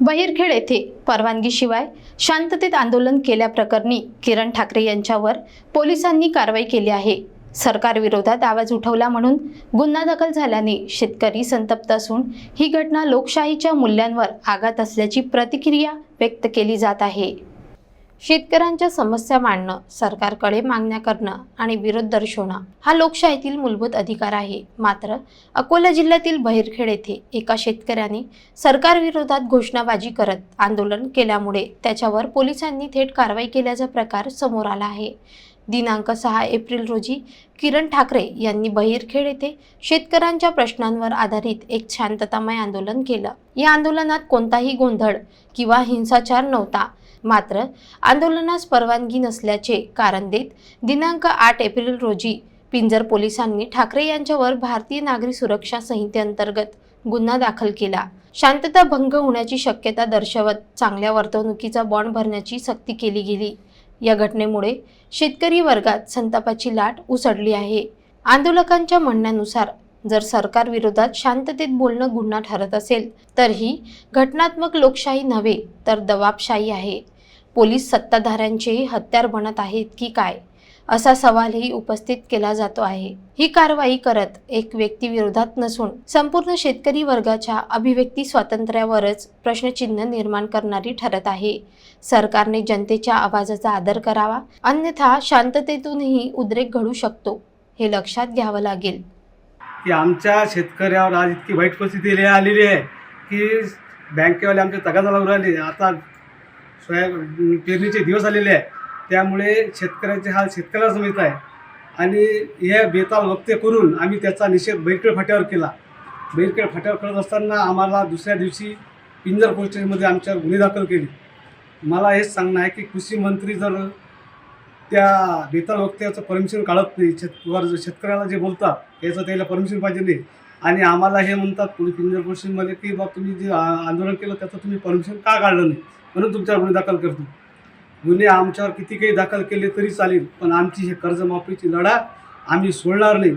बहिरखेड येथे परवानगीशिवाय शांततेत आंदोलन केल्याप्रकरणी किरण ठाकरे यांच्यावर पोलिसांनी कारवाई केली आहे. सरकारविरोधात आवाज उठवला म्हणून गुन्हा दाखल झाल्याने शेतकरी संतप्त असून ही घटना लोकशाहीच्या मूल्यांवर आघात असल्याची प्रतिक्रिया व्यक्त केली जात आहे. शेतकऱ्यांच्या समस्या मांडणं सरकारकडे मागण्या करणं आणि विरोध दर्शवणं हा लोकशाहीतील मूलभूत अधिकार आहे. मात्र अकोला जिल्ह्यातील बहिरखेड येथे एका शेतकऱ्याने सरकारविरोधात घोषणाबाजी करत आंदोलन केल्यामुळे त्याच्यावर पोलिसांनी थेट कारवाई केल्याचा प्रकार समोर आला आहे. दिनांक सहा एप्रिल रोजी किरण ठाकरे यांनी बहिरखेड येथे शेतकऱ्यांच्या प्रश्नांवर आधारित एक शांततामय आंदोलन केलं. या आंदोलनात कोणताही गोंधळ किंवा हिंसाचार नव्हता. मात्र आंदोलनास परवानगी नसल्याचे कारण देत दिनांक आठ एप्रिल रोजी पिंजर पोलिसांनी ठाकरे यांच्यावर भारतीय नागरी सुरक्षा संहितेअंतर्गत गुन्हा दाखल केला. शांतता भंग होण्याची शक्यता दर्शवत चांगल्या वर्तवणुकीचा बॉन्ड भरण्याची सक्ती केली गेली. या घटनेमुळे शेतकरी वर्गात संतापाची लाट उसळली आहे. आंदोलकांच्या म्हणण्यानुसार जर सरकार विरोधात शांततेत बोलणं गुन्हा ठरत असेल तर ही घटनात्मक लोकशाही नव्हे तर दबाबशाही आहे. पोलीस सत्ताधाऱ्यांचे हत्यार बनत आहेत की काय? असा सवालही उपस्थित केला जातो आहे. ही कारवाई करत एक व्यक्ती विरोधात नसून संपूर्ण शेतकरी वर्गाच्या अभिव्यक्ती स्वातंत्र्यावरच प्रश्नचिन्ह निर्माण करणारी ठरत आहे. सरकारने जनतेच्या आवाजाचा आदर करावा अन्यथा शांततेतूनही उद्रेक घडू शकतो हे लक्षात घ्यावं लागेल. की आमच्या शेतकऱ्यावर आज इतकी वाईट परिस्थिती आलेली आहे की बँकेवाले आमच्या तगादा लावून राहिले. आता सोया पेरणीचे दिवस आलेले आहे. त्यामुळे शेतकऱ्याचे हाल शेतकऱ्याला मिळत आहे. आणि हे बेताल वक्ते करून आम्ही त्याचा निषेध बैरखेड फाट्यावर केला. बैरखेड फाट्यावर करत असताना आम्हाला दुसऱ्या दिवशी पिंजर पोलीस स्टेशनमध्ये आमच्यावर गुन्हे दाखल केले. मला हेच सांगणं आहे की कृषी मंत्री जर त्या बेताल वक्त्याचं परमिशन काढत नाही. शेत शेतकऱ्याला जे बोलतात त्याचं त्याला परमिशन पाहिजे नाही. आणि आम्हाला हे म्हणतात पोलीस पिंजर पोलिसमध्ये की बा तुम्ही जे आंदोलन केलं त्याचं तुम्ही परमिशन का काढलं नाही? म्हणून तुमच्यावर गुन्हे दाखल करतो. गुन्हे आमच्यावर किती काही दाखल केले तरी चालेल पण आमची हे कर्जमाफीची लढा आम्ही सोडणार नाही.